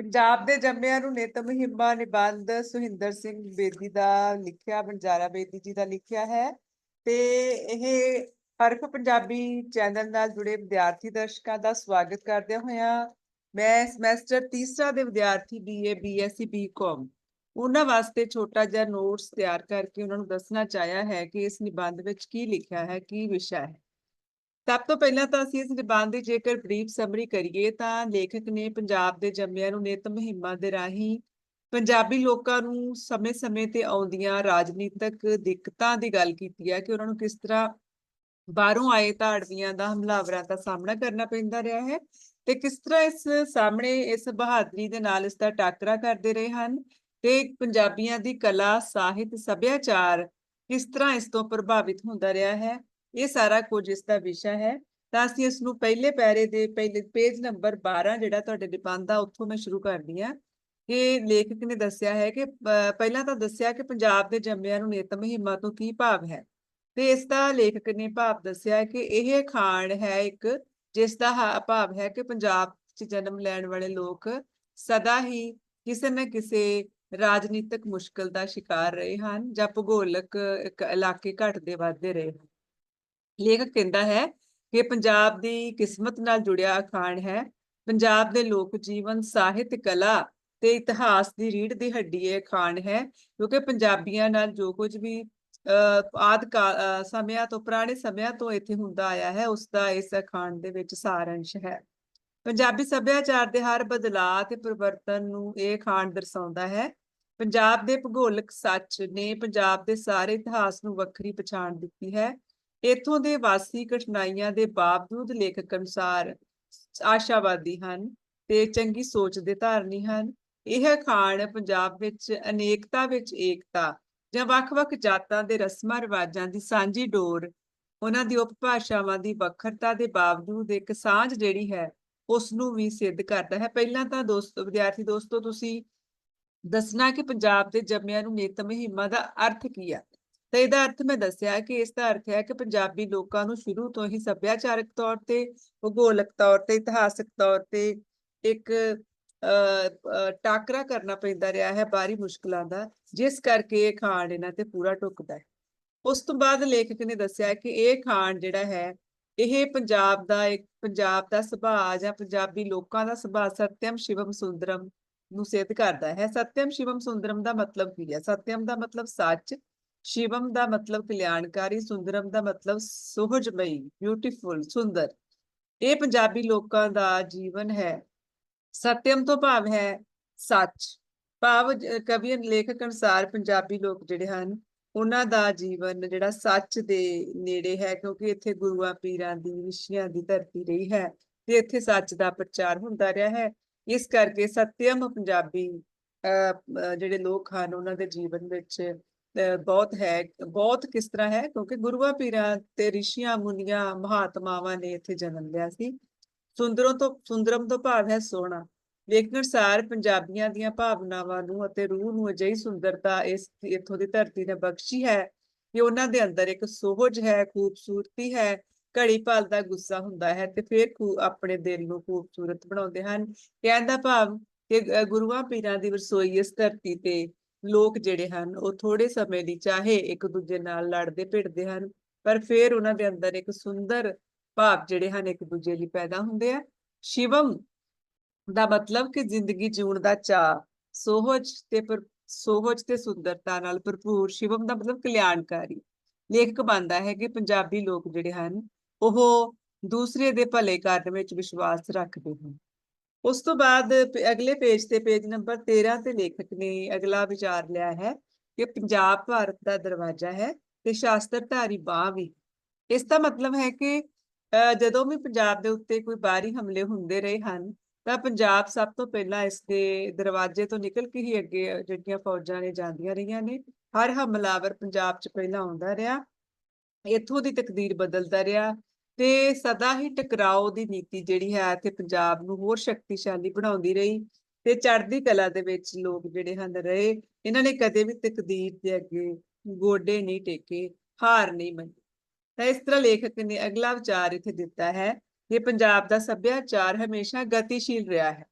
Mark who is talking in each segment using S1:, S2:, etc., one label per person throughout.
S1: ਪੰਜਾਬ ਦੇ ਜੰਮਿਆਂ ਨੂੰ ਨਿਤ ਮੁਹਿੰਮਾਂ ਨਿਬੰਧ ਸੁਹਿੰਦਰ ਸਿੰਘ ਬੇਦੀ ਦਾ ਲਿਖਿਆ ਬੰਜਾਰਾ ਬੇਦੀ ਜੀ ਦਾ ਲਿਖਿਆ ਹੈ ਤੇ ਇਹ ਹਰਫ ਪੰਜਾਬੀ ਚੈਨਲ ਨਾਲ ਜੁੜੇ ਵਿਦਿਆਰਥੀ ਦਰਸ਼ਕਾਂ ਦਾ ਸਵਾਗਤ ਕਰਦੇ ਹੋਇਆ ਮੈਂ ਸਮੈਸਟਰ ਤੀਸਰਾ ਦੇ ਵਿਦਿਆਰਥੀ ਬੀਏ ਬੀਐਸਸੀ ਬੀਕਾਮ ਉਹਨਾਂ ਵਾਸਤੇ ਛੋਟਾ ਜਿਹਾ ਨੋਟਸ ਤਿਆਰ ਕਰਕੇ ਉਹਨਾਂ ਨੂੰ ਦੱਸਣਾ ਚਾਹਿਆ ਹੈ ਕਿ ਇਸ ਨਿਬੰਧ ਵਿੱਚ ਕੀ ਲਿਖਿਆ ਹੈ, ਕੀ ਵਿਸ਼ਾ ਹੈ। ਸਭ ਤੋਂ ਪਹਿਲਾਂ ਤਾਂ ਅਸੀਂ ਇਸ ਨਿਬੰਧ ਦੀ ਜੇਕਰ ਬਰੀਫ ਸਮਰੀ ਕਰੀਏ ਤਾਂ ਲੇਖਕ ਨੇ ਪੰਜਾਬ ਦੇ ਜੰਮਿਆਂ ਨੂੰ ਨਿਤ ਮੁਹਿੰਮਾਂ ਦੇ ਰਾਹੀਂ ਪੰਜਾਬੀ ਲੋਕਾਂ ਨੂੰ ਸਮੇਂ-ਸਮੇਂ ਤੇ ਆਉਂਦੀਆਂ ਰਾਜਨੀਤਿਕ ਦਿੱਕਤਾਂ ਦੀ ਗੱਲ ਕੀਤੀ ਹੈ ਕਿ ਉਹਨਾਂ ਨੂੰ ਕਿਸ ਤਰ੍ਹਾਂ ਬਾਹਰੋਂ ਆਏ ਧਾੜਵੀਆਂ ਦਾ ਹਮਲਾਵਰਾਂ ਦਾ ਸਾਹਮਣਾ ਕਰਨਾ ਪੈਂਦਾ ਰਿਹਾ ਹੈ ਤੇ ਕਿਸ ਤਰ੍ਹਾਂ ਇਸ ਸਾਹਮਣੇ ਇਸ ਬਹਾਦਰੀ ਦੇ ਨਾਲ ਇਸ ਦਾ ਟਾਕਰਾ ਕਰਦੇ ਰਹੇ ਹਨ ਤੇ ਪੰਜਾਬੀਆਂ ਦੀ ਕਲਾ, ਸਾਹਿਤ, ਸੱਭਿਆਚਾਰ ਕਿਸ ਤਰ੍ਹਾਂ ਇਸ ਤੋਂ ਪ੍ਰਭਾਵਿਤ ਹੁੰਦਾ ਰਿਹਾ ਹੈ ਇਹ ਸਾਰਾ ਕੁਝ ਇਸ ਦਾ ਵਿਸ਼ਾ ਹੈ। ਤਾਂ ਅਸੀਂ ਇਸ ਨੂੰ ਪਹਿਲੇ ਪੈਰੇ ਦੇ ਪਹਿਲੇ ਪੇਜ ਨੰਬਰ 12 ਜਿਹੜਾ ਤੁਹਾਡੇ ਨਿਬੰਧ ਆ ਉੱਥੋਂ ਮੈਂ ਸ਼ੁਰੂ ਕਰਦੀ ਹਾਂ। ਕਿ ਲੇਖਕ ਨੇ ਦੱਸਿਆ ਹੈ ਕਿ ਅਹ, ਪਹਿਲਾਂ ਤਾਂ ਦੱਸਿਆ ਕਿ ਪੰਜਾਬ ਦੇ ਜੰਮਿਆਂ ਨੂੰ ਨੇਤਮ ਹਿੰਮਾ ਤੋਂ ਕੀ ਭਾਵ ਹੈ। ਤੇ ਇਸ ਦਾ ਲੇਖਕ ਨੇ ਭਾਵ ਦੱਸਿਆ ਕਿ ਇਹ ਖਾਣ ਹੈ ਇੱਕ ਜਿਸ ਦਾ ਭਾਵ ਹੈ ਕਿ ਪੰਜਾਬ 'ਚ ਜਨਮ ਲੈਣ ਵਾਲੇ ਲੋਕ ਸਦਾ ਹੀ ਕਿਸੇ ਨਾ ਕਿਸੇ ਰਾਜਨੀਤਿਕ ਮੁਸ਼ਕਲ ਦਾ ਸ਼ਿਕਾਰ ਰਹੇ ਹਨ ਜਾਂ ਭੂਗੋਲਿਕ ਇਲਾਕੇ ਘਟਦੇ ਵੱਧਦੇ ਰਹੇ ਹਨ। ਲੇਖਕ ਕਹਿੰਦਾ ਹੈ ਕਿ ਪੰਜਾਬ ਦੀ ਕਿਸਮਤ ਨਾਲ ਜੁੜਿਆ ਅਖਾਣ ਹੈ। ਪੰਜਾਬ ਦੇ ਲੋਕ ਜੀਵਨ, ਸਾਹਿਤ, ਕਲਾ ਤੇ ਇਤਿਹਾਸ ਦੀ ਰੀੜ ਦੀ ਹੱਡੀ ਇਹ ਅਖਾਣ ਹੈ ਕਿਉਂਕਿ ਪੰਜਾਬੀਆਂ ਨਾਲ ਜੋ ਕੁਝ ਵੀ, ਅਹ, ਆਦਿ ਸਮਿਆਂ ਤੋਂ, ਪੁਰਾਣੇ ਸਮਿਆਂ ਤੋਂ ਇੱਥੇ ਹੁੰਦਾ ਆਇਆ ਹੈ, ਉਸ ਦਾ ਇਸ ਅਖਾਣ ਦੇ ਵਿੱਚ ਸਾਰੰਸ਼ ਹੈ। ਪੰਜਾਬੀ ਸੱਭਿਆਚਾਰ ਦੇ ਹਰ ਬਦਲਾਅ ਤੇ ਪਰਿਵਰਤਨ ਨੂੰ ਇਹ ਅਖਾਣ ਦਰਸਾਉਂਦਾ ਹੈ। ਪੰਜਾਬ ਦੇ ਭੂਗੋਲਿਕ ਸੱਚ ਨੇ ਪੰਜਾਬ ਦੇ ਸਾਰੇ ਇਤਿਹਾਸ ਨੂੰ ਵੱਖਰੀ ਪਛਾਣ ਦਿੱਤੀ ਹੈ। ਇੱਥੋਂ ਦੇ ਵਾਸੀ ਕਠਿਨਾਈਆਂ ਦੇ ਬਾਵਜੂਦ ਲੇਖਕ ਅਨੁਸਾਰ ਆਸ਼ਾਵਾਦੀ ਹਨ ਤੇ ਚੰਗੀ ਸੋਚ ਦੇ ਧਾਰਨੀ ਹਨ। ਇਹ ਖਾਣ ਪੰਜਾਬ ਵਿੱਚ ਅਨੇਕਤਾ ਵਿੱਚ ਏਕਤਾ ਜਾਂ ਵੱਖ-ਵੱਖ ਜਾਤਾਂ ਦੇ ਰਸਮਾਂ, ਰਿਵਾਜਾਂ ਦੀ ਸਾਂਝੀ ਡੋਰ, ਉਹਨਾਂ ਦੀ ਉਪਭਾਸ਼ਾਵਾਂ ਦੀ ਵੱਖਰਤਾ ਦੇ ਬਾਵਜੂਦ ਇੱਕ ਸਾਂਝ ਜਿਹੜੀ ਹੈ ਉਸ ਨੂੰ ਵੀ ਸਿੱਧ ਕਰਦਾ ਹੈ। ਪਹਿਲਾਂ ਤਾਂ ਦੋਸਤੋ, ਵਿਦਿਆਰਥੀ ਦੋਸਤੋ, ਤੁਸੀਂ ਦੱਸਣਾ ਕਿ ਪੰਜਾਬ ਦੇ ਜੰਮਿਆਂ ਨੂੰ ਨਿਤ ਮੁਹਿੰਮਾਂ ਦਾ ਅਰਥ ਕੀ ਹੈ? ਤਾਂ ਇਹਦਾ ਅਰਥ ਮੈਂ ਦੱਸਿਆ ਕਿ ਇਸ ਦਾ ਅਰਥ ਹੈ ਕਿ ਪੰਜਾਬੀ ਲੋਕਾਂ ਨੂੰ ਸ਼ੁਰੂ ਤੋਂ ਹੀ ਸੱਭਿਆਚਾਰਕ ਤੌਰ ਤੇ ਭੂਗੋਲਿਕ ਤੌਰ ਤੇ ਇਤਿਹਾਸਕ ਤੌਰ ਤੇ ਇੱਕ ਅਹ, ਟਾਕਰਾ ਕਰਨਾ ਪੈਂਦਾ ਰਿਹਾ ਹੈ ਬਾਹਰੀ ਮੁਸ਼ਕਲਾਂ ਦਾ ਜਿਸ ਕਰਕੇ ਇਹ ਖਾਣ ਇਹਨਾਂ ਤੇ ਪੂਰਾ ਟੁੱਕਦਾ ਹੈ। ਉਸ ਤੋਂ ਬਾਅਦ ਲੇਖਕ ਨੇ ਦੱਸਿਆ ਕਿ ਇਹ ਖਾਣ ਜਿਹੜਾ ਹੈ ਇਹ ਪੰਜਾਬ ਦਾ ਇੱਕ ਪੰਜਾਬ ਦਾ ਸੁਭਾਅ ਜਾਂ ਪੰਜਾਬੀ ਲੋਕਾਂ ਦਾ ਸੁਭਾਅ ਸਤਿਅਮ ਸ਼ਿਵਮ ਸੁੰਦਰਮ ਨੂੰ ਸਿੱਧ ਕਰਦਾ ਹੈ। ਸਤਿਅਮ ਸ਼ਿਵਮ ਸੁੰਦਰਮ ਦਾ ਮਤਲਬ ਕੀ ਹੈ? ਸਤਿਅਮ ਦਾ ਮਤਲਬ ਸੱਚ ਸ਼ਿਵਮ ਦਾ ਮਤਲਬ ਕਲਿਆਣਕਾਰੀ ਸੁੰਦਰਮ ਦਾ ਮਤਲਬ ਸੁਹਜਮਈ ਬਿਊਟੀਫੁਲ ਸੁੰਦਰ। ਇਹ ਪੰਜਾਬੀ ਲੋਕਾਂ ਦਾ ਜੀਵਨ ਹੈ। ਸਤਿਅਮ ਤੋਂ ਭਾਵ ਹੈ ਸੱਚ। ਭਾਵ ਕਵੀ ਲੇਖਕ ਅਨੁਸਾਰ ਪੰਜਾਬੀ ਲੋਕ ਜਿਹੜੇ ਹਨ ਉਹਨਾਂ ਦਾ ਜੀਵਨ ਜਿਹੜਾ ਸੱਚ ਦੇ ਨੇੜੇ ਹੈ ਕਿਉਂਕਿ ਇੱਥੇ ਗੁਰੂਆਂ ਪੀਰਾਂ ਦੀ ਰਿਸ਼ੀਆਂ ਦੀ ਧਰਤੀ ਰਹੀ ਹੈ ਤੇ ਇੱਥੇ ਸੱਚ ਦਾ ਪ੍ਰਚਾਰ ਹੁੰਦਾ ਰਿਹਾ ਹੈ। ਇਸ ਕਰਕੇ ਸਤਿਅਮ ਪੰਜਾਬੀ ਅਹ, ਜਿਹੜੇ ਲੋਕ ਹਨ ਉਹਨਾਂ ਦੇ ਜੀਵਨ ਵਿੱਚ ਬਹੁਤ ਹੈ, ਬਹੁਤ ਕਿਸ ਤਰ੍ਹਾਂ ਹੈ, ਕਿਉਂਕਿ ਗੁਰੂਆਂ ਪੀਰਾਂ ਤੇ ਰਿਸ਼ੀਆਂ, ਮੁਨੀਆਂ, ਮਹਾਤਮਾਵਾਂ ਨੇ ਇੱਥੇ ਜਨਮ ਲਿਆ ਸੀ। ਸੁੰਦਰੋਂ ਤੋਂ, ਸੁੰਦਰਮ ਤੋਂ ਭਾਵ ਹੈ ਸੋਹਣਾ। ਲੇਖਕ ਅਨੁਸਾਰ ਪੰਜਾਬੀਆਂ ਦੀਆਂ ਭਾਵਨਾਵਾਂ ਨੂੰ ਅਤੇ ਰੂਹ ਨੂੰ ਅਜਿਹੀ ਸੁੰਦਰਤਾ ਇਸ, ਇੱਥੋਂ ਦੀ ਧਰਤੀ ਨੇ ਬਖਸ਼ੀ ਹੈ ਕਿ ਉਹਨਾਂ ਦੇ ਅੰਦਰ ਇੱਕ ਸੋਹਜ ਹੈ, ਖੂਬਸੂਰਤੀ ਹੈ, ਘੜੀ ਪਲ ਦਾ ਗੁੱਸਾ ਹੁੰਦਾ ਹੈ ਤੇ ਫਿਰ ਖੂ, ਆਪਣੇ ਦਿਲ ਨੂੰ ਖੂਬਸੂਰਤ ਬਣਾਉਂਦੇ ਹਨ। ਕਹਿਣ ਦਾ ਭਾਵ ਕਿ ਗੁਰੂਆਂ ਪੀਰਾਂ ਦੀ ਵਰਸੋਈ ਇਸ ਧਰਤੀ ਤੇ ਲੋਕ ਜਿਹੜੇ ਹਨ, ਉਹ ਥੋੜੇ ਸਮੇਂ ਲਈ ਚਾਹੇ ਇੱਕ ਦੂਜੇ ਨਾਲ ਲੜਦੇ ਭਿੜਦੇ ਹਨ, ਪਰ ਫਿਰ ਉਹਨਾਂ ਦੇ ਅੰਦਰ ਇੱਕ ਸੁੰਦਰ ਭਾਵ ਜਿਹੜੇ ਹਨ, ਇੱਕ ਦੂਜੇ ਲਈ ਪੈਦਾ ਹੁੰਦੇ ਆ। ਸ਼ਿਵਮ ਦਾ ਮਤਲਬ ਕਿ ਜ਼ਿੰਦਗੀ ਜਿਉਣ ਦਾ ਚਾਅ, ਸੋਹਜ ਤੇ ਪਰ, ਸੋਹਜ ਤੇ ਸੁੰਦਰਤਾ ਨਾਲ ਭਰਪੂਰ, ਸ਼ਿਵਮ ਦਾ ਮਤਲਬ ਕਲਿਆਣਕਾਰੀ। ਲੇਖਕ ਮੰਨਦਾ ਹੈ ਕਿ ਪੰਜਾਬੀ ਲੋਕ ਜਿਹੜੇ ਹਨ, ਉਹ ਦੂਸਰੇ ਦੇ ਭਲੇ ਕਰਨ ਵਿੱਚ ਵਿਸ਼ਵਾਸ ਰੱਖਦੇ ਹਨ। ਉਸ ਤੋਂ ਬਾਅਦ ਅਗਲੇ ਪੇਜ ਤੇ ਪੇਜ ਨੰਬਰ 13 ਤੇ ਲੇਖਕ ਨੇ ਅਗਲਾ ਵਿਚਾਰ ਲਿਆ ਹੈ ਕਿ ਪੰਜਾਬ ਭਾਰਤ ਦਾ ਦਰਵਾਜ਼ਾ ਹੈ ਤੇ ਸ਼ਾਸਤਰਧਾਰੀ ਬਾਹ ਵੀ। ਇਸ ਦਾ ਮਤਲਬ ਹੈ ਕਿ ਜਦੋਂ ਵੀ ਪੰਜਾਬ ਦੇ ਉੱਤੇ ਕੋਈ ਬਾਹਰੀ ਹਮਲੇ ਹੁੰਦੇ ਰਹੇ ਹਨ, ਤਾਂ ਪੰਜਾਬ ਸਭ ਤੋਂ ਪਹਿਲਾਂ ਇਸ ਦੇ ਦਰਵਾਜ਼ੇ ਤੋਂ ਨਿਕਲ ਕੇ ਹੀ ਅੱਗੇ ਜਿਹੜੀਆਂ ਫੌਜਾਂ ਨੇ ਜਾਂਦੀਆਂ ਰਹੀਆਂ ਨੇ, ਹਰ ਹਮਲਾਵਰ ਪੰਜਾਬ 'ਚ ਪਹਿਲਾਂ ਆਉਂਦਾ ਰਿਹਾ, ਇੱਥੋਂ ਦੀ ਤਕਦੀਰ ਬਦਲਦਾ ਰਿਹਾ ਤੇ ਸਦਾ ਹੀ ਟਕਰਾਓ ਦੀ ਨੀਤੀ ਜਿਹੜੀ ਹੈ ਤੇ ਪੰਜਾਬ ਨੂੰ ਹੋਰ ਸ਼ਕਤੀਸ਼ਾਲੀ ਬਣਾਉਂਦੀ ਰਹੀ ਤੇ ਚੜ੍ਹਦੀ ਕਲਾ ਦੇ ਵਿੱਚ ਲੋਕ ਜਿਹੜੇ ਹਨ ਰਹੇ, ਇਹਨਾਂ ਨੇ ਕਦੇ ਵੀ ਤਕਦੀਰ ਦੇ ਅੱਗੇ ਗੋਡੇ ਨਹੀਂ ਟੇਕੇ, ਹਾਰ ਨਹੀਂ ਮੰਨੀ। ਤਾਂ ਇਸ ਤਰ੍ਹਾਂ ਲੇਖਕ ਨੇ ਅਗਲਾ ਵਿਚਾਰ ਇੱਥੇ ਦਿੱਤਾ ਹੈ ਕਿ ਪੰਜਾਬ ਦਾ ਸੱਭਿਆਚਾਰ ਹਮੇਸ਼ਾ ਗਤੀਸ਼ੀਲ ਰਿਹਾ ਹੈ।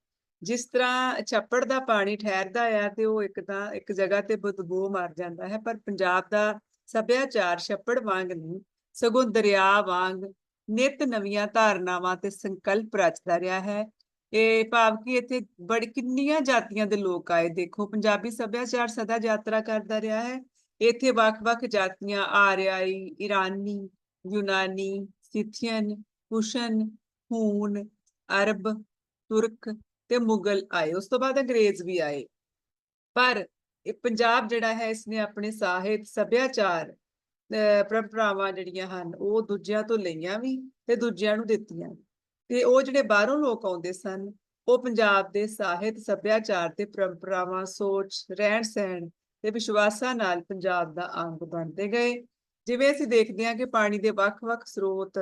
S1: ਜਿਸ ਤਰ੍ਹਾਂ ਛੱਪੜ ਦਾ ਪਾਣੀ ਠਹਿਰਦਾ ਆ ਤੇ ਉਹ ਇੱਕ ਤਾਂ ਇੱਕ ਜਗ੍ਹਾ ਤੇ ਬਦਬੂ ਮਾਰ ਜਾਂਦਾ ਹੈ, ਪਰ ਪੰਜਾਬ ਦਾ ਸੱਭਿਆਚਾਰ ਛੱਪੜ ਵਾਂਗ ਨਹੀਂ, ਸਗੋਂ ਦਰਿਆ ਵਾਂਗ ਨਿਤ ਨਵੀਆਂ ਧਾਰਨਾਵਾਂ ਤੇ ਸੰਕਲਪ ਰਚਦਾ ਰਿਹਾ ਹੈ। ਇਹ ਭਾਵ ਕਿ ਇੱਥੇ ਬੜੀ ਕਿੰਨੀਆਂ ਜਾਤੀਆਂ ਦੇ ਲੋਕ ਆਏ। ਦੇਖੋ, ਪੰਜਾਬੀ ਸੱਭਿਆਚਾਰ ਸਦਾ ਯਾਤਰਾ ਕਰਦਾ ਰਿਹਾ ਹੈ। ਇੱਥੇ ਵੱਖ-ਵੱਖ ਜਾਤੀਆਂ ਆਰਿਆਈ, ਇਰਾਨੀ, ਯੂਨਾਨੀ, ਸਿਥੀਅਨ, ਕੁਸ਼ਨ, ਹੂਨ, ਅਰਬ, ਤੁਰਕ ਤੇ ਮੁਗਲ ਆਏ। ਉਸ ਤੋਂ ਬਾਅਦ ਅੰਗਰੇਜ਼ ਵੀ ਆਏ। ਪਰ ਇਹ ਪੰਜਾਬ ਜਿਹੜਾ ਹੈ ਇਸਨੇ ਆਪਣੇ ਸਾਹਿਤ, ਸੱਭਿਆਚਾਰ ਪਰੰਪਰਾਵਾਂ ਜਿਹੜੀਆਂ ਹਨ, ਉਹ ਦੂਜਿਆਂ ਤੋਂ ਲਈਆਂ ਵੀ ਤੇ ਦੂਜਿਆਂ ਨੂੰ ਦਿੱਤੀਆਂ। ਤੇ ਉਹ ਜਿਹੜੇ ਬਾਹਰੋਂ ਲੋਕ ਆਉਂਦੇ ਸਨ, ਉਹ ਪੰਜਾਬ ਦੇ ਸਾਹਿਤ, ਸੱਭਿਆਚਾਰ ਤੇ ਪਰੰਪਰਾਵਾਂ, ਸੋਚ, ਰਹਿਣ ਸਹਿਣ ਤੇ ਵਿਸ਼ਵਾਸਾਂ ਨਾਲ ਪੰਜਾਬ ਦਾ ਅੰਗ ਬਣਦੇ ਗਏ। ਜਿਵੇਂ ਅਸੀਂ ਦੇਖਦੇ ਹਾਂ ਕਿ ਪਾਣੀ ਦੇ ਵੱਖ-ਵੱਖ ਸਰੋਤ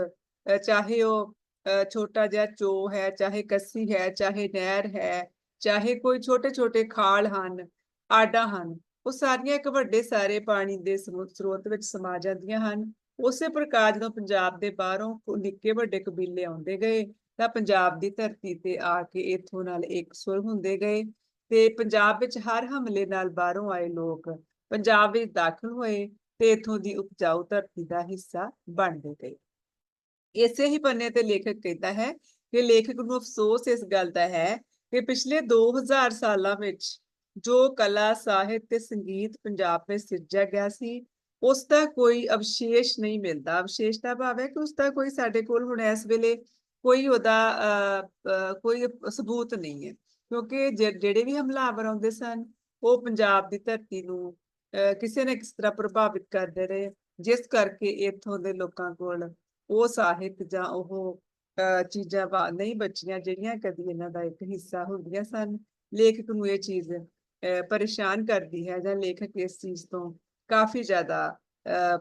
S1: ਚਾਹੇ ਉਹ, ਅਹ ਛੋਟਾ ਜਿਹਾ ਚੋ ਹੈ, ਚਾਹੇ ਕੱਸੀ ਹੈ, ਚਾਹੇ ਨਹਿਰ ਹੈ, ਚਾਹੇ ਕੋਈ ਛੋਟੇ-ਛੋਟੇ ਖਾਲ ਹਨ, ਆਡਾਂ ਹਨ ਉਹ ਸਾਰੀਆਂ ਇੱਕ ਵੱਡੇ ਸਾਰੇ ਪਾਣੀ ਦੇ ਸਰੋਤ ਵਿੱਚ ਸਮਾ ਜਾਂਦੀਆਂ ਹਨ। ਉਸੇ ਪ੍ਰਕਾਰ ਜਦੋਂ ਪੰਜਾਬ ਦੇ ਬਾਹਰੋਂ ਨਿੱਕੇ ਵੱਡੇ ਕਬੀਲੇ ਆਉਂਦੇ ਗਏ, ਤਾਂ ਪੰਜਾਬ ਦੀ ਧਰਤੀ ਤੇ ਆ ਕੇ ਇੱਥੋਂ ਨਾਲ ਇੱਕ ਸੁਰ ਹੁੰਦੇ ਗਏ ਤੇ ਪੰਜਾਬ ਵਿੱਚ ਹਰ ਹਮਲੇ ਨਾਲ ਬਾਹਰੋਂ ਆਏ ਲੋਕ ਪੰਜਾਬ ਵਿੱਚ ਦਾਖਲ ਹੋਏ ਤੇ ਇੱਥੋਂ ਦੀ ਉਪਜਾਊ ਧਰਤੀ ਦਾ ਹਿੱਸਾ ਬਣਦੇ ਗਏ। ਇਸੇ ਹੀ ਪੰਨੇ ਤੇ ਲੇਖਕ ਕਹਿੰਦਾ ਹੈ ਕਿ ਲੇਖਕ ਨੂੰ ਅਫਸੋਸ ਇਸ ਗੱਲ ਦਾ ਹੈ ਕਿ ਪਿਛਲੇ 2000 ਸਾਲਾਂ ਵਿੱਚ ਜੋ ਕਲਾ ਸਾਹਿਤ ਤੇ ਸੰਗੀਤ ਪੰਜਾਬ ਵਿੱਚ ਸਿਰਜਿਆ ਗਿਆ ਸੀ ਉਸ ਦਾ ਕੋਈ ਅਵਸ਼ੇਸ਼ ਨਹੀਂ ਮਿਲਦਾ। ਅਵਸ਼ੇਸ਼ ਦਾ ਭਾਵ ਹੈ ਕਿ ਉਸ ਦਾ ਕੋਈ ਸਾਡੇ ਕੋਲ ਹੁਣ ਇਸ ਵੇਲੇ ਕੋਈ ਉਹਦਾ ਕੋਈ ਸਬੂਤ ਨਹੀਂ ਹੈ। ਕਿਉਂਕਿ ਜਿਹੜੇ ਵੀ ਹਮਲਾਵਰ ਆਉਂਦੇ ਸਨ ਉਹ ਪੰਜਾਬ ਦੀ ਧਰਤੀ ਨੂੰ ਅਹ, ਕਿਸੇ ਨਾ ਕਿਸੇ ਤਰ੍ਹਾਂ ਪ੍ਰਭਾਵਿਤ ਕਰਦੇ ਰਹੇ। ਜਿਸ ਕਰਕੇ ਇੱਥੋਂ ਦੇ ਲੋਕਾਂ ਕੋਲ ਉਹ ਸਾਹਿਤ ਜਾਂ ਉਹ ਅਹ, ਚੀਜ਼ਾਂ ਵਾ- ਨਹੀਂ ਬਚੀਆਂ ਜਿਹੜੀਆਂ ਕਦੀ ਇਹਨਾਂ ਦਾ ਇੱਕ ਹਿੱਸਾ ਹੁੰਦੀਆਂ ਸਨ। ਲੇਖਕ ਨੂੰ ਇਹ ਚੀਜ਼ ਪਰੇਸ਼ਾਨ ਕਰਦੀ ਹੈ ਜਾਂ ਲੇਖਕ ਇਸ ਚੀਜ਼ ਤੋਂ ਕਾਫੀ ਜ਼ਿਆਦਾ ਅਹ,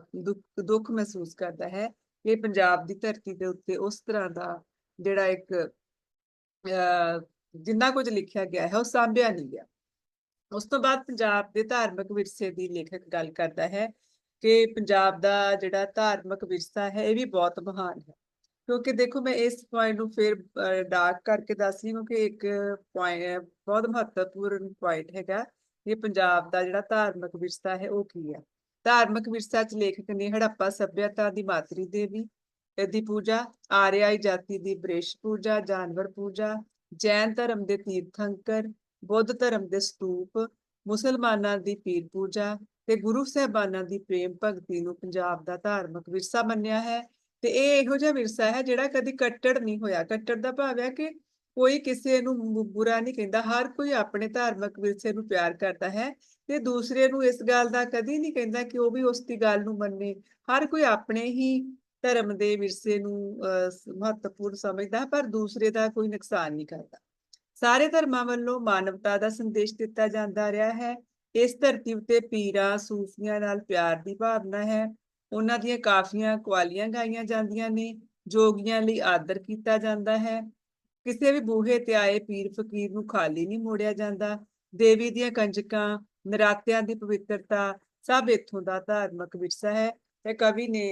S1: ਦੁੱਖ ਮਹਿਸੂਸ ਕਰਦਾ ਹੈ ਕਿ ਪੰਜਾਬ ਦੀ ਧਰਤੀ ਦੇ ਉੱਤੇ ਉਸ ਤਰ੍ਹਾਂ ਦਾ ਜਿਹੜਾ ਇੱਕ ਅਹ, ਜਿੰਨਾ ਕੁਝ ਲਿਖਿਆ ਗਿਆ ਹੈ ਉਹ ਸਾਂਭਿਆ ਨਹੀਂ ਗਿਆ। ਉਸ ਤੋਂ ਬਾਅਦ ਪੰਜਾਬ ਦੇ ਧਾਰਮਿਕ ਵਿਰਸੇ ਦੀ ਲੇਖਕ ਗੱਲ ਕਰਦਾ ਹੈ ਕਿ ਪੰਜਾਬ ਦਾ ਜਿਹੜਾ ਧਾਰਮਿਕ ਵਿਰਸਾ ਹੈ ਇਹ ਵੀ ਬਹੁਤ ਮਹਾਨ ਹੈ। ਕਿਉਂਕਿ ਦੇਖੋ ਮੈਂ ਇਸ ਪੁਆਇੰਟ ਨੂੰ ਫਿਰ ਡਾਰਕ ਕਰਕੇ ਦੱਸ ਰਹੀ ਹਾਂ ਇੱਕ ਪੁਆਇੰਟ ਬਹੁਤ ਮਹੱਤਵਪੂਰਨ ਪੁਆਇੰਟ ਹੈਗਾ। ਇਹ ਪੰਜਾਬ ਦਾ ਜਿਹੜਾ ਧਾਰਮਿਕ ਵਿਰਸਾ ਹੈ, ਉਹ ਕੀ ਹੈ? ਧਾਰਮਿਕ ਵਿਰਸਾ ਚ ਲੇਖਕ ਨੇ ਹੜੱਪਾ ਸੱਭਿਅਤਾ ਦੀ ਮਾਤਰੀ ਦੇਵੀ ਦੀ ਪੂਜਾ, ਆਰਿਆਈ ਜਾਤੀ ਦੀ ਬ੍ਰਿਸ਼ ਪੂਜਾ, ਜਾਨਵਰ ਪੂਜਾ, ਜੈਨ ਧਰਮ ਦੇ ਤੀਰਥੰਕਰ, ਬੁੱਧ ਧਰਮ ਦੇ ਸਤੂਪ, ਮੁਸਲਮਾਨਾਂ ਦੀ ਪੀਰ ਪੂਜਾ ਤੇ ਗੁਰੂ ਸਾਹਿਬਾਨਾਂ ਦੀ ਪ੍ਰੇਮ ਭਗਤੀ ਨੂੰ ਪੰਜਾਬ ਦਾ ਧਾਰਮਿਕ ਵਿਰਸਾ ਮੰਨਿਆ ਹੈ। ਤੇ ਇਹ ਇਹੋ ਜਿਹਾ ਵਿਰਸਾ ਹੈ ਜਿਹੜਾ ਕਦੀ ਕੱਟੜ ਨਹੀਂ ਹੋਇਆ। ਕੱਟੜ ਦਾ ਭਾਵ ਹੈ ਕਿ ਕੋਈ ਕਿਸੇ ਨੂੰ ਬੁਰਾ ਨਹੀਂ ਕਹਿੰਦਾ। ਹਰ ਕੋਈ ਆਪਣੇ ਧਾਰਮਿਕ ਵਿਰਸੇ ਨੂੰ ਪਿਆਰ ਕਰਦਾ ਹੈ ਤੇ ਦੂਸਰੇ ਨੂੰ ਇਸ ਗੱਲ ਦਾ ਕਦੀ ਨਹੀਂ ਕਹਿੰਦਾ ਕਿ ਉਹ ਵੀ ਉਸ ਦੀ ਗੱਲ ਨੂੰ ਮੰਨੇ। ਹਰ ਕੋਈ ਆਪਣੇ ਹੀ ਧਰਮ ਦੇ ਵਿਰਸੇ ਨੂੰ ਅਹ, ਮਹੱਤਵਪੂਰਨ ਸਮਝਦਾ ਪਰ ਦੂਸਰੇ ਦਾ ਕੋਈ ਨੁਕਸਾਨ ਨਹੀਂ ਕਰਦਾ। ਸਾਰੇ ਧਰਮਾਂ ਵੱਲੋਂ ਮਾਨਵਤਾ ਦਾ ਸੰਦੇਸ਼ ਦਿੱਤਾ ਜਾਂਦਾ ਰਿਹਾ ਹੈ। ਇਸ ਧਰਤੀ ਉੱਤੇ ਪੀਰਾਂ ਸੂਫੀਆਂ ਨਾਲ ਪਿਆਰ ਦੀ ਭਾਵਨਾ ਹੈ। ਉਹਨਾਂ ਦੀਆਂ ਕਾਫੀਆਂ ਕੁਆਲੀਆਂ ਗਾਈਆਂ ਜਾਂਦੀਆਂ ਨੇ, ਜੋਗੀਆਂ ਲਈ ਆਦਰ ਕੀਤਾ ਜਾਂਦਾ ਹੈ। ਕਿਸੇ ਵੀ ਬੂਹੇ ਤੇ ਆਏ ਪੀਰ ਫਕੀਰ ਨੂੰ ਖਾਲੀ ਨਹੀਂ ਮੋੜਿਆ ਜਾਂਦਾ। ਦੇਵੀ ਦੀਆਂ ਕੰਜਕਾਂ, ਨਰਾਤਿਆਂ ਦੀ ਪਵਿੱਤਰਤਾ ਸਭ ਇੱਥੋਂ ਦਾ ਧਾਰਮਿਕ ਵਿਰਸਾ ਹੈ। ਤੇ ਕਵੀ ਨੇ,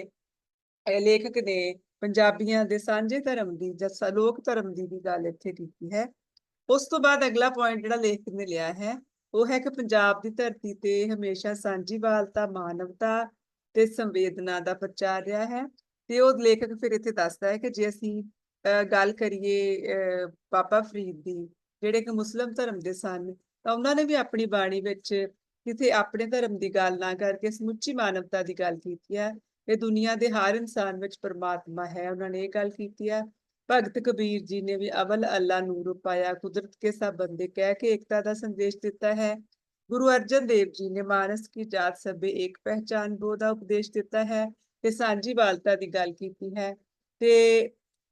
S1: ਇਹ ਲੇਖਕ ਨੇ ਪੰਜਾਬੀਆਂ ਦੇ ਸਾਂਝੇ ਧਰਮ ਦੀ ਜਾਂ ਲੋਕ ਧਰਮ ਦੀ ਵੀ ਗੱਲ ਇੱਥੇ ਕੀਤੀ ਹੈ। ਉਸ ਤੋਂ ਬਾਅਦ ਅਗਲਾ ਪੁਆਇੰਟ ਜਿਹੜਾ ਲੇਖਕ ਨੇ ਲਿਆ ਹੈ, ਉਹ ਹੈ ਕਿ ਪੰਜਾਬ ਦੀ ਧਰਤੀ ਤੇ ਹਮੇਸ਼ਾ ਸਾਂਝੀਵਾਲਤਾ ਮਾਨਵਤਾ ਤੇ ਸੰਵੇਦਨਾ ਦਾ ਪ੍ਰਚਾਰ ਰਿਹਾ ਹੈ ਤੇ ਉਹ ਲੇਖਕ ਫਿਰ ਇੱਥੇ ਦੱਸਦਾ ਹੈ ਕਿ ਜੇ ਅਸੀਂ ਅਹ, ਗੱਲ ਕਰੀਏ ਅਹ, ਬਾਬਾ ਫਰੀਦ ਦੀ ਜਿਹੜੇ ਕਿ ਮੁਸਲਮ ਧਰਮ ਦੇ ਸਨ ਤਾਂ ਉਹਨਾਂ ਨੇ ਵੀ ਆਪਣੀ ਬਾਣੀ ਵਿੱਚ ਕਿਤੇ ਆਪਣੇ ਧਰਮ ਦੀ ਗੱਲ ਨਾ ਕਰਕੇ ਸਮੁੱਚੀ ਮਾਨਵਤਾ ਦੀ ਗੱਲ ਕੀਤੀ ਹੈ ਇਹ ਦੁਨੀਆ ਦੇ ਹਰ ਇਨਸਾਨ ਵਿੱਚ ਪਰਮਾਤਮਾ ਹੈ ਉਹਨਾਂ ਨੇ ਇਹ ਗੱਲ ਕੀਤੀ ਹੈ। ਭਗਤ ਕਬੀਰ ਜੀ ਨੇ ਵੀ ਅਵਲ ਅੱਲਾ ਨੂਰ ਪਾਇਆ ਕੁਦਰਤ ਕੇ ਸਭ ਬੰਦੇ ਕਹਿ ਕੇ ਏਕਤਾ ਦਾ ਸੰਦੇਸ਼ ਦਿੱਤਾ ਹੈ। ਗੁਰੂ ਅਰਜਨ ਦੇਵ ਜੀ ਨੇ ਮਾਨਸ ਕੀ ਜਾਤ ਸਭੇ ਇੱਕ ਪਹਿਚਾਨ ਬੋ ਦਾ ਉਪਦੇਸ਼ ਦਿੱਤਾ ਹੈ ਤੇ ਸਾਂਝੀਵਾਲਤਾ ਦੀ ਗੱਲ ਕੀਤੀ ਹੈ ਤੇ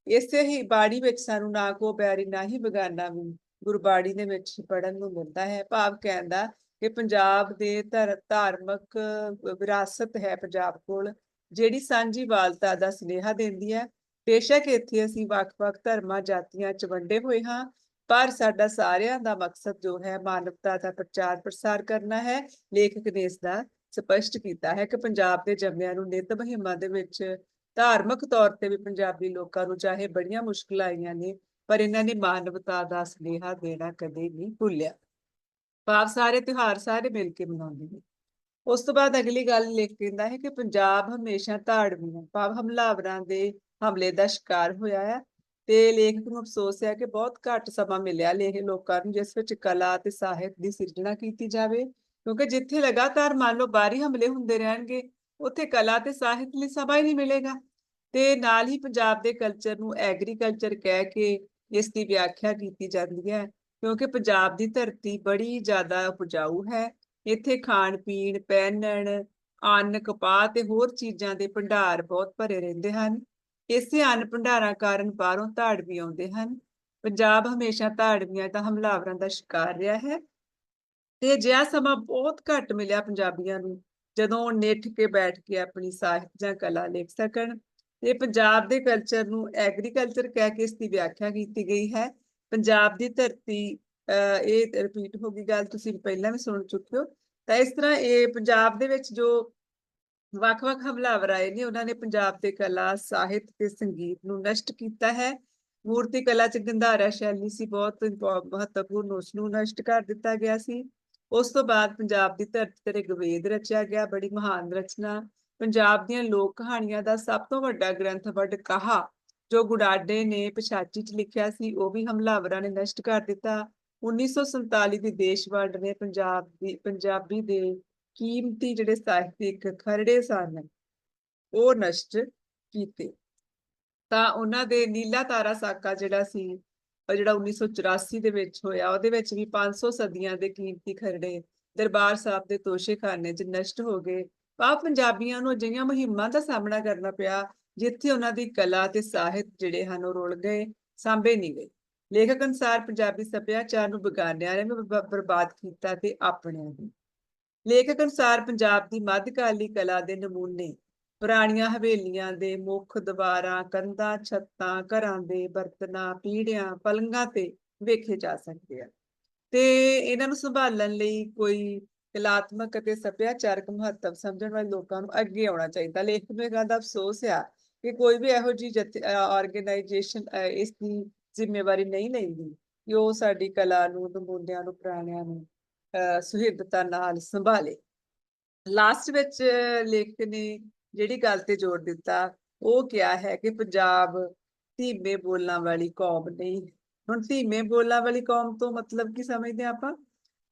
S1: ਇਸੇ ਹੀ ਬਾੜੀ ਵਿੱਚ ਸਾਨੂੰ ਨਾ ਕੋ ਪਿਆਰੀ ਨਾ ਹੀ ਬਗਾਨਾ ਵੀ ਗੁਰਬਾਣੀ ਦੇ ਵਿੱਚ ਪੜਨ ਨੂੰ ਮਿਲਦਾ ਹੈ। ਭਾਵ ਕਹਿੰਦਾ ਕਿ ਪੰਜਾਬ ਦੇ ਧਰ- ਧਾਰਮਿਕ ਵਿਰਾਸਤ ਹੈ ਪੰਜਾਬ ਕੋਲ, ਜਿਹੜੀ ਸਾਂਝੀਵਾਲਤਾ ਦਾ ਸੁਨੇਹਾ ਦਿੰਦੀ ਹੈ। ਬੇਸ਼ੱਕ ਇੱਥੇ ਅਸੀਂ ਵੱਖ-ਵੱਖ ਧਰਮਾਂ, ਜਾਤੀਆਂ ਚ ਵੰਡੇ ਹੋਏ ਹਾਂ ਪਰ ਸਾਡਾ ਸਾਰਿਆਂ ਦਾ ਮਕਸਦ ਜੋ ਹੈ, ਮਾਨਵਤਾ ਦਾ ਪ੍ਰਚਾਰ ਪ੍ਰਸਾਰ ਕਰਨਾ ਹੈ। ਲੇਖਕ ਨੇ ਇਸ ਦਾ ਸਪਸ਼ਟ ਕੀਤਾ ਹੈ ਕਿ ਪੰਜਾਬ ਦੇ ਜੰਮਿਆਂ ਨੂੰ ਨਿਤ ਮੁਹਿੰਮਾਂ ਦੇ ਵਿੱਚ ਧਾਰਮਿਕ ਤੌਰ ਤੇ ਵੀ ਪੰਜਾਬੀ ਲੋਕਾਂ ਨੂੰ ਚਾਹੇ ਬੜੀਆਂ ਮੁਸ਼ਕਲਾਂ ਆਈਆਂ ਨੇ, ਪਰ ਇਹਨਾਂ ਨੇ ਮਾਨਵਤਾ ਦਾ ਸੁਨੇਹਾ ਦੇਣਾ ਕਦੇ ਨਹੀਂ ਭੁੱਲਿਆ। ਭਾਵ ਸਾਰੇ ਤਿਉਹਾਰ ਸਾਰੇ ਮਿਲ ਕੇ ਮਨਾਉਂਦੇ ਨੇ। ਉਸ ਤੋਂ ਬਾਅਦ ਅਗਲੀ ਗੱਲ ਲਿਖ ਕਹਿੰਦਾ ਹੈ ਕਿ ਪੰਜਾਬ ਹਮੇਸ਼ਾ ਧਾੜਵੀ ਹੈ ਭਾਵ ਹਮਲਾਵਰਾਂ ਦੇ ਹਮਲੇ ਦਾ ਸ਼ਿਕਾਰ ਹੋਇਆ ਹੈ ਤੇ ਲੇਖਕ ਨੂੰ ਅਫਸੋਸ ਹੈ ਕਿ ਬਹੁਤ ਘੱਟ ਸਮਾਂ ਮਿਲਿਆ ਲੇਖ ਲੋਕਾਂ ਨੂੰ, ਜਿਸ ਵਿੱਚ ਕਲਾ ਤੇ ਸਾਹਿਤ ਦੀ ਸਿਰਜਣਾ ਕੀਤੀ ਜਾਵੇ। ਕਿਉਂਕਿ ਜਿੱਥੇ ਲਗਾਤਾਰ ਮੰਨ ਲਓ ਬਾਹਰੀ ਹਮਲੇ ਹੁੰਦੇ ਰਹਿਣਗੇ, ਉੱਥੇ ਕਲਾ ਤੇ ਸਾਹਿਤ ਲਈ ਸਮਾਂ ਹੀ ਨਹੀਂ ਮਿਲੇਗਾ। ਤੇ ਨਾਲ ਹੀ ਪੰਜਾਬ ਦੇ ਕਲਚਰ ਨੂੰ ਐਗਰੀਕਲਚਰ ਕਹਿ ਕੇ ਇਸ ਦੀ ਵਿਆਖਿਆ ਕੀਤੀ ਜਾਂਦੀ ਹੈ। ਕਿਉਂਕਿ ਪੰਜਾਬ ਦੀ ਧਰਤੀ ਬੜੀ ਜ਼ਿਆਦਾ ਉਪਜਾਊ ਹੈ। ਇੱਥੇ ਖਾਣ ਪੀਣ ਪਹਿਨਣ ਅੰਨ ਕਪਾਹ ਤੇ ਹੋਰ ਚੀਜ਼ਾਂ ਦੇ ਭੰਡਾਰ ਬਹੁਤ ਭਰੇ ਰਹਿੰਦੇ ਹਨ। ਇਸੇ ਅੰਨ ਭੰਡਾਰਾਂ ਕਾਰਨ ਬਾਹਰੋਂ ਧਾੜਵੀ ਆਉਂਦੇ ਹਨ। ਪੰਜਾਬ ਹਮੇਸ਼ਾ ਧਾੜਵੀਆਂ ਦਾ ਹਮਲਾਵਰਾਂ ਦਾ ਸ਼ਿਕਾਰ ਰਿਹਾ ਹੈ। ਤੇ ਅਜਿਹਾ ਸਮਾਂ ਬਹੁਤ ਘੱਟ ਮਿਲਿਆ ਪੰਜਾਬੀਆਂ ਨੂੰ, ਜਦੋਂ ਨਿੱਠ ਕੇ ਬੈਠ ਕੇ ਆਪਣੀ ਸਾਹਿਤ ਜਾਂ ਕਲਾ ਲਿਖ ਸਕਣ। ਤੇ ਪੰਜਾਬ ਦੇ ਕਲਚਰ ਨੂੰ ਐਗਰੀਕਲਚਰ ਕਹਿ ਕੇ ਇਸ ਦੀ ਵਿਆਖਿਆ ਕੀਤੀ ਗਈ ਹੈ। ਪੰਜਾਬ ਦੀ ਧਰਤੀ, ਅਹ ਇਹ ਰਿਪੀਟ ਹੋ ਗਈ ਗੱਲ, ਤੁਸੀਂ ਪਹਿਲਾਂ ਵੀ ਸੁਣ ਚੁੱਕੇ ਹੋ। ਤਾਂ ਇਸ ਤਰ੍ਹਾਂ ਇਹ ਪੰਜਾਬ ਦੇ ਵਿੱਚ ਜੋ ਵੱਖ-ਵੱਖ ਹਮਲਾਵਰ ਆਏ ਨੇ ਉਹਨਾਂ ਨੇ ਪੰਜਾਬ ਦੇ ਕਲਾ, ਸਾਹਿਤ ਤੇ ਸੰਗੀਤ ਨੂੰ ਨਸ਼ਟ ਕੀਤਾ ਹੈ। ਮੂਰਤੀ ਕਲਾ ਚ ਗੰਧਾਰਾ ਸ਼ੈਲੀ ਸੀ, ਬਹੁਤ ਮਹੱਤਵਪੂਰਨ ਉਸ ਨੂੰ ਨਸ਼ਟ ਕਰ ਦਿੱਤਾ ਗਿਆ ਸੀ। ਉਸ ਤੋਂ ਬਾਅਦ ਪੰਜਾਬ ਦੀ ਧਰਤੀ ਤੇ ਰਿਗਵੇਦ ਰਚਿਆ ਗਿਆ, ਬੜੀ ਮਹਾਨ ਰਚਨਾ। ਪੰਜਾਬ ਦੀਆਂ ਲੋਕ ਕਹਾਣੀਆਂ ਦਾ ਸਭ ਤੋਂ ਵੱਡਾ ਗ੍ਰੰਥ ਵੱਡ ਕਹਾ, ਜੋ ਗੁਡਾਡੇ ਨੇ ਪਿਛਾਚੀ ਚ ਲਿਖਿਆ ਸੀ, ਉਹ ਵੀ ਹਮਲਾਵਰਾਂ ਨੇ ਨਸ਼ਟ ਕਰ ਦਿੱਤਾ। 1947 ਦੀ ਦੇਸ਼ ਵੰਡ ਨੇ ਪੰਜਾਬ ਦੀ, ਪੰਜਾਬੀ ਦੇ ਕੀਮਤੀ ਜਿਹੜੇ ਸਾਹਿਤਿਕ ਖਰੜੇ ਸਨ, ਉਹ ਨਸ਼ਟ ਕੀਤੇ। ਤਾਂ ਉਹਨਾਂ ਦੇ ਨੀਲਾ ਤਾਰਾ ਸਾਕਾ ਜਿਹੜਾ ਸੀ, ਉਹ ਜਿਹੜਾ 1984 ਦੇ ਵਿੱਚ ਹੋਇਆ, ਉਹਦੇ ਵਿੱਚ ਵੀ 500 ਸਦੀਆਂ ਦੇ ਕੀਮਤੀ ਖਰੜੇ ਦਰਬਾਰ ਸਾਹਿਬ ਦੇ ਤੋਸ਼ੇਖਾਨੇ 'ਚ ਨਸ਼ਟ ਹੋ ਗਏ। ਆ ਪੰਜਾਬੀਆਂ ਨੂੰ ਅਜਿਹੀਆਂ ਮੁਹਿੰਮਾਂ ਦਾ ਸਾਹਮਣਾ ਕਰਨਾ ਪਿਆ, ਜਿੱਥੇ ਉਹਨਾਂ ਦੀ ਕਲਾ ਤੇ ਸਾਹਿਤ ਜਿਹੜੇ ਹਨ, ਉਹ ਰੁਲ ਗਏ, ਸਾਂਭੇ ਨਹੀਂ ਗਏ। ਲੇਖਕ ਅਨੁਸਾਰ ਪੰਜਾਬੀ ਸੱਭਿਆਚਾਰ ਨੂੰ ਬਗਾਨਿਆਂ ਨੇ ਵੀ ਬਰਬਾਦ ਕੀਤਾ ਤੇ ਆਪਣਿਆਂ ਨੇ ਲੇਖਕ ਅਨੁਸਾਰ ਪੰਜਾਬ ਦੀ ਮੱਧਕਾਲੀ ਕਲਾ ਦੇ ਨਮੂਨੇ, ਪੁਰਾਣੀਆਂ ਹਵੇਲੀਆਂ ਦੇ ਮੁੱਖ ਦੀਵਾਰਾਂ, ਕੰਧਾਂ, ਛੱਤਾਂ, ਘਰਾਂ ਦੇ ਬਰਤਨਾਂ, ਪੀੜ੍ਹੀਆਂ ਪਲੰਘਾਂ ਤੇ ਵੇਖੇ ਜਾ ਸਕਦੇ ਆ। ਤੇ ਇਹਨਾਂ ਨੂੰ ਸੰਭਾਲਣ ਲਈ ਕੋਈ ਕਲਾਤਮਕ ਅਤੇ ਸੱਭਿਆਚਾਰਕ ਮਹੱਤਵ ਸਮਝਣ ਵਾਲੇ ਲੋਕਾਂ ਨੂੰ ਅੱਗੇ ਆਉਣਾ ਚਾਹੀਦਾ। ਲੇਖਕ ਨੂੰ ਇਹ ਗੱਲ ਦਾ ਅਫਸੋਸ ਆ ਕਿ ਕੋਈ ਵੀ ਇਹੋ ਜਿਹੀ ਆਰਗੇਨਾਈਜੇਸ਼ਨ ਇਸ ਦੀ ਜ਼ਿੰਮੇਵਾਰੀ ਨਹੀਂ ਲੈਂਦੀ ਕਿ ਉਹ ਸਾਡੀ ਕਲਾ ਨੂੰ, ਨਮੂਨਿਆਂ ਨੂੰ, ਪੁਰਾਣਿਆਂ ਨੂੰ ਸੁਹਿਰਦਤਾ ਨਾਲ ਸੰਭਾਲੇ। ਲਾਸਟ ਵਿੱਚ ਲੇਖਕ ਨੇ ਜਿਹੜੀ ਗੱਲ ਤੇ ਜ਼ੋਰ ਦਿੱਤਾ, ਉਹ ਕਿਹਾ ਹੈ ਕਿ ਪੰਜਾਬ ਧੀਮੇ ਬੋਲਾਂ ਵਾਲੀ ਕੌਮ ਨਹੀਂ। ਹੁਣ ਧੀਮੇ ਬੋਲਾਂ ਵਾਲੀ ਕੌਮ ਤੋਂ ਮਤਲਬ ਕੀ ਸਮਝਦੇ ਹਾਂ ਆਪਾਂ?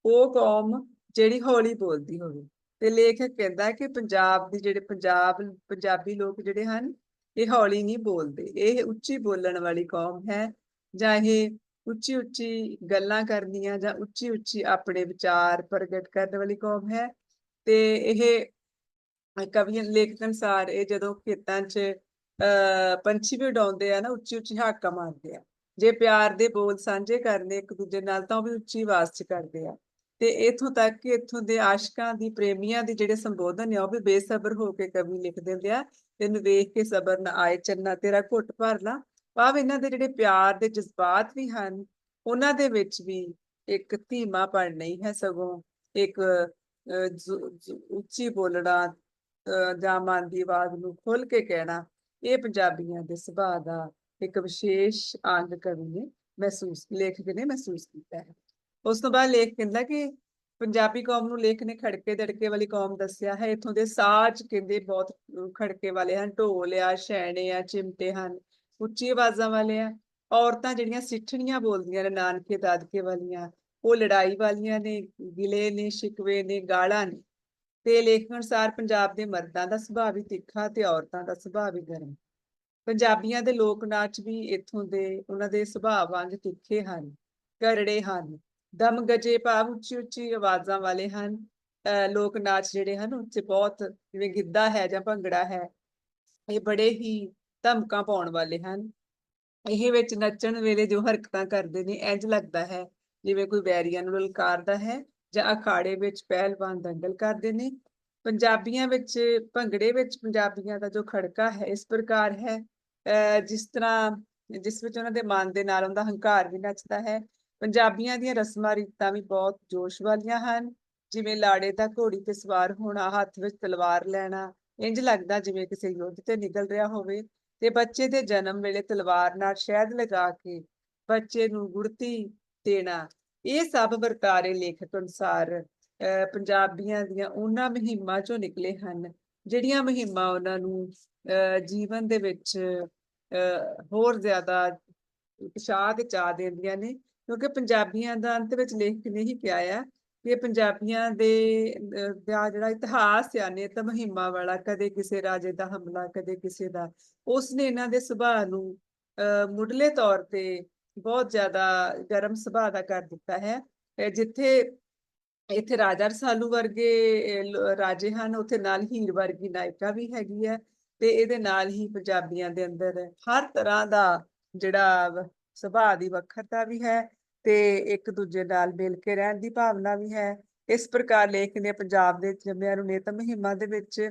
S1: ਉਹ ਕੌਮ ਜਿਹੜੀ ਹੌਲੀ ਬੋਲਦੀ ਹੋਵੇ। ਤੇ ਲੇਖਕ ਕਹਿੰਦਾ ਕਿ ਪੰਜਾਬ ਦੀ ਜਿਹੜੇ ਪੰਜਾਬ, ਪੰਜਾਬੀ ਲੋਕ ਜਿਹੜੇ ਹਨ, ਇਹ ਹੌਲੀ ਨਹੀਂ ਬੋਲਦੇ। ਇਹ ਉੱਚੀ ਬੋਲਣ ਵਾਲੀ ਕੌਮ ਹੈ ਜਾਂ ਇਹ ਉੱਚੀ ਉੱਚੀ ਗੱਲਾਂ ਕਰਨੀਆਂ ਜਾਂ ਉੱਚੀ ਉੱਚੀ ਆਪਣੇ ਵਿਚਾਰ ਪ੍ਰਗਟ ਕਰਨ ਵਾਲੀ ਕੌਮ ਹੈ। ਤੇ ਇਹ ਕਵੀਆਂ, ਲੇਖਕ ਅਨੁਸਾਰ ਇਹ ਜਦੋਂ ਖੇਤਾਂ 'ਚ, ਅਹ, ਪੰਛੀ ਵੀ ਉਡਾਉਂਦੇ ਆ ਨਾ ਉੱਚੀ ਉੱਚੀ ਹਾਕਾਂ ਮਾਰਦੇ ਆ। ਜੇ ਪਿਆਰ ਦੇ ਬੋਲ ਸਾਂਝੇ ਕਰਨੇ, ਇੱਕ ਦੂਜੇ ਨਾਲ ਤਾਂ ਉਹ ਵੀ ਉੱਚੀ ਆਵਾਜ਼ 'ਚ ਕਰਦੇ ਆ। ਤੇ ਇਥੋਂ ਤੱਕ ਕਿ ਇਥੋਂ ਦੇ ਆਸ਼ਕਾਂ ਦੀ, ਪ੍ਰੇਮੀਆਂ ਦੀ ਜਿਹੜੇ ਸੰਬੋਧਨ ਆ, ਉਹ ਵੀ ਬੇਸਬਰ ਹੋ ਕੇ ਕਵੀ ਲਿਖ ਦਿੰਦੇ ਆ। ਤੈਨੂੰ ਵੇਖ ਕੇ ਸਬਰ ਨਾ ਆਏ ਚੰਨਾ, ਤੇਰਾ ਘੁੱਟ ਭਰਨਾ ਭਾਵ ਇਹਨਾਂ ਦੇ ਜਿਹੜੇ ਪਿਆਰ ਦੇ ਜਜ਼ਬਾਤ ਵੀ ਹਨ, ਉਹਨਾਂ ਦੇ ਵਿੱਚ ਵੀ ਇੱਕ ਧੀਮਾਪਣ ਨਹੀਂ ਹੈ ਸਗੋਂ ਇੱਕ ਉੱਚੀ ਬੋਲਣਾ ਜਾਂ ਮਨ ਦੀ ਆਵਾਜ਼ ਨੂੰ ਖੁੱਲ ਕੇ ਕਹਿਣਾ, ਇਹ ਪੰਜਾਬੀਆਂ ਦੇ ਸੁਭਾਅ ਦਾ ਇੱਕ ਵਿਸ਼ੇਸ਼ ਅੰਗ ਕਵੀ ਨੇ ਮਹਿਸੂਸ, ਲੇਖਕ ਨੇ ਮਹਿਸੂਸ ਕੀਤਾ ਹੈ। ਉਸ ਤੋਂ ਬਾਅਦ ਲੇਖ ਕਹਿੰਦਾ ਕਿ ਪੰਜਾਬੀ ਕੌਮ ਨੂੰ ਲੇਖ ਨੇ ਖੜਕੇ ਦੜਕੇ ਵਾਲੀ ਕੌਮ ਦੱਸਿਆ ਹੈ, ਇਥੋਂ ਦੇ ਸਾਜ਼ ਕਹਿੰਦੇ ਬਹੁਤ ਖੜਕੇ ਵਾਲੇ ਹਨ, ਢੋਲ ਆ ਛੈਣੇ ਆ, ਚਿਮਟੇ ਹਨ ਉੱਚੀ ਆਵਾਜ਼ਾਂ ਵਾਲੇ ਆ ਔਰਤਾਂ ਜਿਹੜੀਆਂ ਸਿੱਠਣੀਆਂ ਬੋਲਦੀਆਂ ਨੇ, ਨਾਨਕੇ, ਦਾਦਕੇ ਵਾਲੀਆਂ, ਉਹ ਲੜਾਈ ਵਾਲੀਆਂ ਨੇ, ਗਿਲੇ ਨੇ, ਸ਼ਿਕਵੇ ਨੇ, ਗਾਲਾਂ ਨੇ। ਤੇ ਲੇਖ ਅਨੁਸਾਰ ਪੰਜਾਬ ਦੇ ਮਰਦਾਂ ਦਾ ਸੁਭਾਅ ਵੀ ਤਿੱਖਾ ਤੇ ਔਰਤਾਂ ਦਾ ਸੁਭਾਅ ਵੀ ਗਰਮ। ਪੰਜਾਬੀਆਂ ਦੇ ਲੋਕ ਨਾਚ ਵੀ ਇੱਥੋਂ ਦੇ, ਉਹਨਾਂ ਦੇ ਸੁਭਾਅ ਵਾਂਗ ਤਿੱਖੇ ਹਨ ਕਰੜੇ ਹਨ, ਦਮ ਗਜੇ ਭਾਵ ਉੱਚੀ ਉੱਚੀ ਆਵਾਜ਼ਾਂ ਵਾਲੇ ਹਨ। ਅਹ ਲੋਕ ਨਾਚ ਜਿਹੜੇ ਹਨ ਉੱਚ ਬਹੁਤ ਜਿਵੇਂ ਗਿੱਧਾ ਹੈ ਜਾਂ ਭੰਗੜਾ ਹੈ, ਇਹ ਬੜੇ ਹੀ ਧਮਕਾਂ ਪਾਉਣ ਵਾਲੇ ਹਨ। ਇਹ ਵਿੱਚ ਨੱਚਣ ਵੇਲੇ ਜੋ ਹਰਕਤਾਂ ਕਰਦੇ ਨੇ ਇੰਜ ਲੱਗਦਾ ਹੈ ਜਿਵੇਂ ਕੋਈ ਵੈਰੀਆਂ ਨੂੰ ਲਲਕਾਰਦਾ ਹੈ ਜਾਂ ਅਖਾੜੇ ਵਿੱਚ ਪਹਿਲਵਾਨ ਦੰਗਲ ਕਰਦੇ ਨੇ। ਪੰਜਾਬੀਆਂ ਵਿੱਚ, ਭੰਗੜੇ ਵਿੱਚ ਪੰਜਾਬੀਆਂ ਦਾ ਜੋ ਖੜਕਾ ਹੈ, ਇਸ ਪ੍ਰਕਾਰ ਹੈ ਜਿਸ ਤਰ੍ਹਾਂ, ਜਿਸ ਵਿੱਚ ਉਹਨਾਂ ਦੇ ਮਨ ਦੇ ਨਾਲ ਉਹਦਾ ਹੰਕਾਰ ਵੀ ਨੱਚਦਾ ਹੈ। ਪੰਜਾਬੀਆਂ ਦੀਆਂ ਰਸਮਾਂ, ਰੀਤਾਂ ਵੀ ਬਹੁਤ ਜੋਸ਼ ਵਾਲੀਆਂ ਹਨ। ਜਿਵੇਂ ਲਾੜੇ ਦਾ ਘੋੜੀ ਤੇ ਸਵਾਰ ਹੋਣਾ, ਹੱਥ ਵਿੱਚ ਤਲਵਾਰ ਲੈਣਾ ਇੰਜ ਲੱਗਦਾ ਜਿਵੇਂ ਕਿਸੇ ਯੁੱਧ ਤੇ ਨਿਕਲ ਰਿਹਾ ਹੋਵੇ। ਤੇ ਬੱਚੇ ਦੇ ਜਨਮ ਵੇਲੇ ਤਲਵਾਰ ਨਾਲ ਸ਼ਹਿਦ ਲਗਾ ਕੇ ਬੱਚੇ ਨੂੰ ਗੁੜਤੀ ਦੇਣਾ, ਇਹ ਸਭ ਵਰਤਾਰੇ ਲੇਖਕ ਅਨੁਸਾਰ ਪੰਜਾਬੀਆਂ ਦੀਆਂ ਉਹਨਾਂ ਮੁਹਿੰਮਾਂ ਚੋਂ ਨਿਕਲੇ ਹਨ, ਜਿਹੜੀਆਂ ਮੁਹਿੰਮਾਂ ਉਹਨਾਂ ਨੂੰ, ਅਹ ਜੀਵਨ ਦੇ ਵਿੱਚ, ਅਹ ਹੋਰ ਜ਼ਿਆਦਾ ਉਤਸ਼ਾਹ ਤੇ ਚਾਅ ਦਿੰਦੀਆਂ ਨੇ, ਕਿਉਂਕਿ ਪੰਜਾਬੀਆਂ ਦਾ ਅੰਤ ਵਿੱਚ ਲੇਖਕ ਨੇ ਹੀ ਕਿਹਾ ਆ ਕਿ ਪੰਜਾਬੀਆਂ ਦੇ ਦਾ ਜਿਹੜਾ ਇਤਿਹਾਸ ਆ, ਨਿਤ ਮੁਹਿੰਮਾਂ ਵਾਲਾ, ਕਦੇ ਕਿਸੇ ਰਾਜੇ ਦਾ ਹਮਲਾ, ਕਦੇ ਕਿਸੇ ਦਾ, ਉਸਨੇ ਇਹਨਾਂ ਦੇ ਸੁਭਾਅ ਨੂੰ ਮੁੱਢਲੇ ਤੌਰ ਤੇ ਬਹੁਤ ਜ਼ਿਆਦਾ ਗਰਮ ਸੁਭਾਅ ਦਾ ਕਰ ਦਿੱਤਾ ਹੈ। ਜਿੱਥੇ, ਇੱਥੇ ਰਾਜਾ ਰਸਾਲੂ ਵਰਗੇ ਰਾਜੇ ਹਨ, ਉੱਥੇ ਨਾਲ ਹੀਰ ਵਰਗੀ ਨਾਇਕਾ ਵੀ ਹੈਗੀ ਹੈ ਤੇ ਇਹਦੇ ਨਾਲ ਹੀ ਪੰਜਾਬੀਆਂ ਦੇ ਅੰਦਰ ਹਰ ਤਰ੍ਹਾਂ ਦਾ ਜਿਹੜਾ ਸੁਭਾਅ ਦੀ ਵੱਖਰਤਾ ਵੀ ਹੈ। ਤੇ ਇੱਕ ਦੂਜੇ ਨਾਲ ਮਿਲ ਕੇ ਰਹਿਣ ਦੀ ਭਾਵਨਾ ਵੀ ਹੈ। ਇਸ ਪ੍ਰਕਾਰ ਲੇਖ ਨੇ ਪੰਜਾਬ ਦੇ ਜੰਮਿਆਂ ਨੂੰ ਨਿਤ ਮੁਹਿੰਮਾਂ ਦੇ ਵਿੱਚ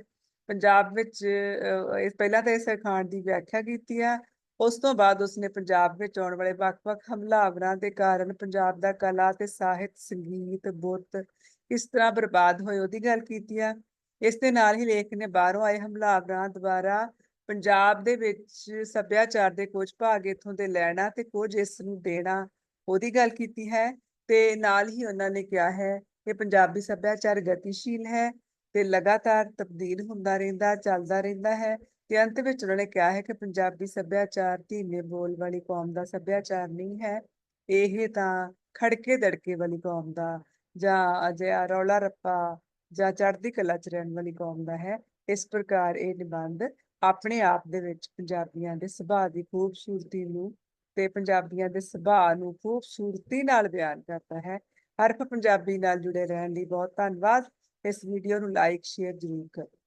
S1: ਪੰਜਾਬ ਵਿੱਚ ਅਹ, ਪਹਿਲਾਂ ਤਾਂ ਇਸ ਅਖਾਣ ਦੀ ਵਿਆਖਿਆ ਕੀਤੀ ਆ ਉਸ ਤੋਂ ਬਾਅਦ ਉਸਨੇ ਪੰਜਾਬ ਵਿੱਚ ਆਉਣ ਵਾਲੇ ਵੱਖ-ਵੱਖ ਹਮਲਾਵਰਾਂ ਦੇ ਕਾਰਨ ਪੰਜਾਬ ਦਾ ਕਲਾ ਤੇ ਸਾਹਿਤ ਸੰਗੀਤ ਬੁੱਤ ਇਸ ਤਰ੍ਹਾਂ ਬਰਬਾਦ ਹੋਏ ਉਹਦੀ ਗੱਲ ਕੀਤੀ ਆ ਇਸ ਦੇ ਨਾਲ ਹੀ ਲੇਖ ਨੇ ਬਾਹਰੋਂ ਆਏ ਹਮਲਾਵਰਾਂ ਦੁਆਰਾ ਪੰਜਾਬ ਦੇ ਵਿੱਚ ਸੱਭਿਆਚਾਰ ਦੇ ਕੁਝ ਭਾਗ ਇਥੋਂ ਦੇ ਲੈਣਾ ਤੇ ਕੁਝ ਇਸ ਨੂੰ ਦੇਣਾ ਉਹਦੀ ਗੱਲ ਕੀਤੀ ਹੈ ਤੇ ਨਾਲ ਹੀ ਉਹਨਾਂ ਨੇ ਕਿਹਾ ਹੈ ਕਿ ਪੰਜਾਬੀ ਸੱਭਿਆਚਾਰ ਗਤੀਸ਼ੀਲ ਹੈ ਤੇ ਲਗਾਤਾਰ ਤਬਦੀਲ ਹੁੰਦਾ ਰਹਿੰਦਾ, ਚੱਲਦਾ ਰਹਿੰਦਾ ਹੈ ਤੇ ਅੰਤ ਵਿੱਚ ਉਹਨਾਂ ਨੇ ਕਿਹਾ ਹੈ ਕਿ ਪੰਜਾਬੀ ਸੱਭਿਆਚਾਰ ਧੀਮੇ ਬੋਲ ਵਾਲੀ ਕੌਮ ਦਾ ਸੱਭਿਆਚਾਰ ਨਹੀਂ ਹੈ, ਇਹ ਤਾਂ ਖੜਕੇ ਦੜਕੇ ਵਾਲੀ ਕੌਮ ਦਾ ਜਾਂ ਅਜਿਹਾ ਰੌਲਾ ਰੱਪਾ ਜਾਂ ਚੜ੍ਹਦੀ ਕਲਾ ਚ ਰਹਿਣ ਵਾਲੀ ਕੌਮ ਦਾ ਹੈ, ਇਸ ਪ੍ਰਕਾਰ ਇਹ ਨਿਬੰਧ ਆਪਣੇ ਆਪ ਦੇ ਵਿੱਚ ਪੰਜਾਬੀਆਂ ਦੇ ਸੁਭਾਅ ਦੀ ਖੂਬਸੂਰਤੀ ਨੂੰ ਤੇ ਪੰਜਾਬੀਆਂ ਦੇ ਸੁਭਾਅ ਨੂੰ ਖੂਬਸੂਰਤੀ ਨਾਲ ਬਿਆਨ ਕਰਦਾ ਹੈ। ਹਰਫ ਪੰਜਾਬੀ ਨਾਲ ਜੁੜੇ ਰਹਿਣ ਲਈ ਬਹੁਤ ਧੰਨਵਾਦ। ਇਸ ਵੀਡੀਓ ਨੂੰ ਲਾਈਕ ਸ਼ੇਅਰ ਜ਼ਰੂਰ ਕਰੋ।